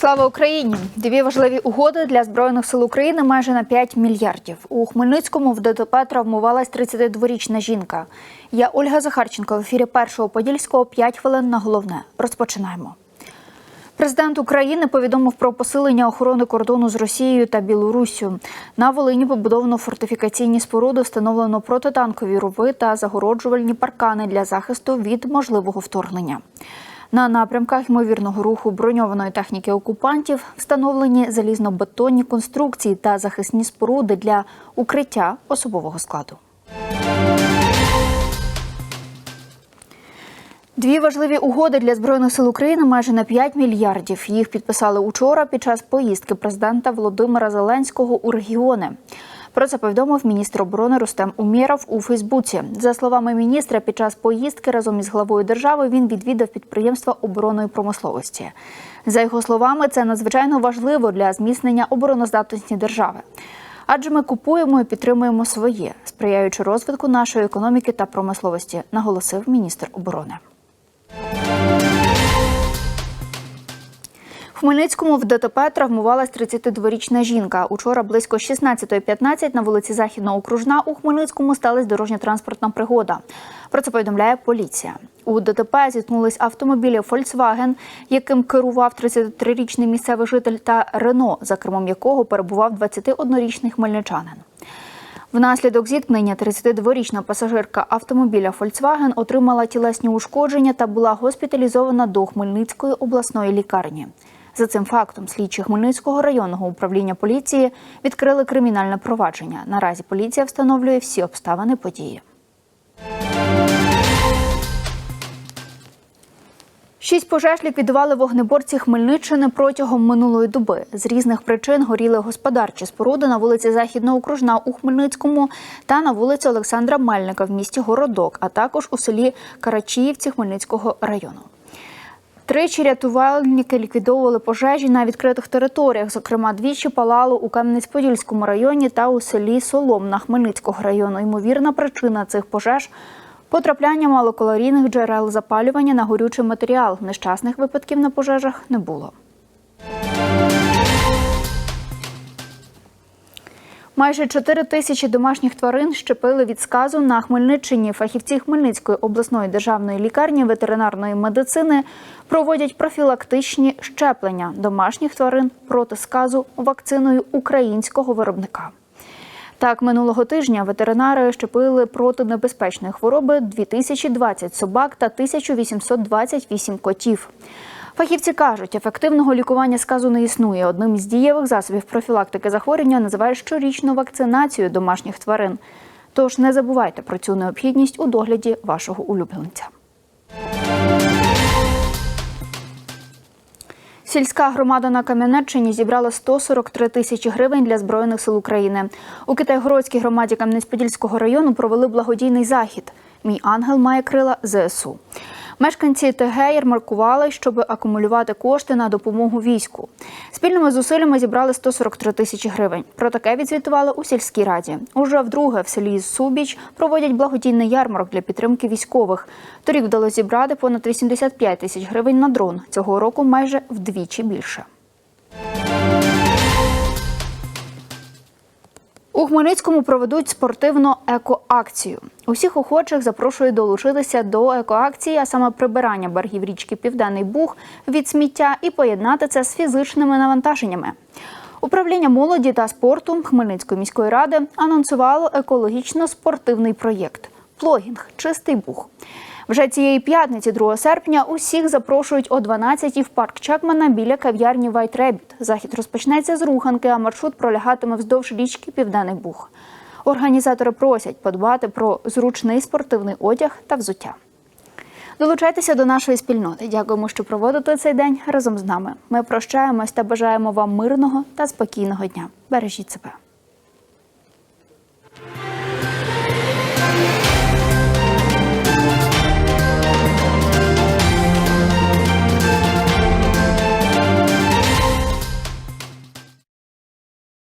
Слава Україні! Дві важливі угоди для збройних сил України майже на 5 мільярдів. У Хмельницькому в ДТП травмувалась 32-річна жінка. Я Ольга Захарченко в ефірі першого подільського 5 хвилин на головне. Розпочинаємо. Президент України повідомив про посилення охорони кордону з Росією та Білоруссю. На Волині побудовано фортифікаційні споруди, встановлено протитанкові рови та загороджувальні паркани для захисту від можливого вторгнення. На напрямках ймовірного руху броньованої техніки окупантів встановлені залізнобетонні конструкції та захисні споруди для укриття особового складу. Дві важливі угоди для збройних сил України майже на 5 мільярдів. Їх підписали учора під час поїздки президента Володимира Зеленського у регіони. Про це повідомив міністр оборони Рустем Умєров у Фейсбуці. За словами міністра, під час поїздки разом із главою держави він відвідав підприємства оборонної промисловості. За його словами, це надзвичайно важливо для зміцнення обороноздатності держави. Адже ми купуємо і підтримуємо своє, сприяючи розвитку нашої економіки та промисловості, наголосив міністр оборони. Хмельницькому в ДТП травмувалась 32-річна жінка. Учора близько 16.15 на вулиці Західно-Окружна у Хмельницькому сталася дорожньо-транспортна пригода. Про це повідомляє поліція. У ДТП зіткнулись автомобілі Volkswagen, яким керував 33-річний місцевий житель, та Рено, за кермом якого перебував 21-річний хмельничанин. Внаслідок зіткнення 32-річна пасажирка автомобіля Volkswagen отримала тілесні ушкодження та була госпіталізована до Хмельницької обласної лікарні. За цим фактом слідчі Хмельницького районного управління поліції відкрили кримінальне провадження. Наразі поліція встановлює всі обставини події. Шість пожеж ліквідували вогнеборці Хмельниччини протягом минулої доби. З різних причин горіли господарчі споруди на вулиці Західноокружна у Хмельницькому та на вулиці Олександра Мельника в місті Городок, а також у селі Карачіївці Хмельницького району. Тричі рятувальники ліквідовували пожежі на відкритих територіях. Зокрема, двічі палало у Кам'янець-Подільському районі та у селі Соломна Хмельницького району. Ймовірна причина цих пожеж потрапляння малокалорійних джерел запалювання на горючий матеріал. Нещасних випадків на пожежах не було. Майже 4 тисячі домашніх тварин щепили від сказу на Хмельниччині. Фахівці Хмельницької обласної державної лікарні ветеринарної медицини проводять профілактичні щеплення домашніх тварин проти сказу вакциною українського виробника. Так, минулого тижня ветеринари щепили проти небезпечної хвороби 2020 собак та 1828 котів. Фахівці кажуть, ефективного лікування сказу не існує. Одним із дієвих засобів профілактики захворювання називають щорічну вакцинацію домашніх тварин. Тож не забувайте про цю необхідність у догляді вашого улюбленця. Сільська громада на Кам'янеччині зібрала 143 тисячі гривень для збройних сил України. У Китайгородській громаді Кам'янець-Подільського району провели благодійний захід. Мій ангел має крила ЗСУ. Мешканці ТГ ярмаркували, щоб акумулювати кошти на допомогу війську. Спільними зусиллями зібрали 143 тисячі гривень. Про таке відзвітували у сільській раді. Уже вдруге в селі Субіч проводять благодійний ярмарок для підтримки військових. Торік вдалося зібрати понад 85 тисяч гривень на дрон. Цього року майже вдвічі більше. У Хмельницькому проведуть спортивну екоакцію. Усіх охочих запрошують долучитися до екоакції, а саме прибирання берегів річки Південний Буг від сміття і поєднати це з фізичними навантаженнями. Управління молоді та спорту Хмельницької міської ради анонсувало екологічно-спортивний проєкт Плогінг Чистий Буг. Вже цієї п'ятниці, 2 серпня, усіх запрошують о 12-й в парк Чекмана біля кав'ярні White Rabbit. Захід розпочнеться з руханки, а маршрут пролягатиме вздовж річки Південний Буг. Організатори просять подбати про зручний спортивний одяг та взуття. Долучайтеся до нашої спільноти. Дякуємо, що проводите цей день разом з нами. Ми прощаємось та бажаємо вам мирного та спокійного дня. Бережіть себе.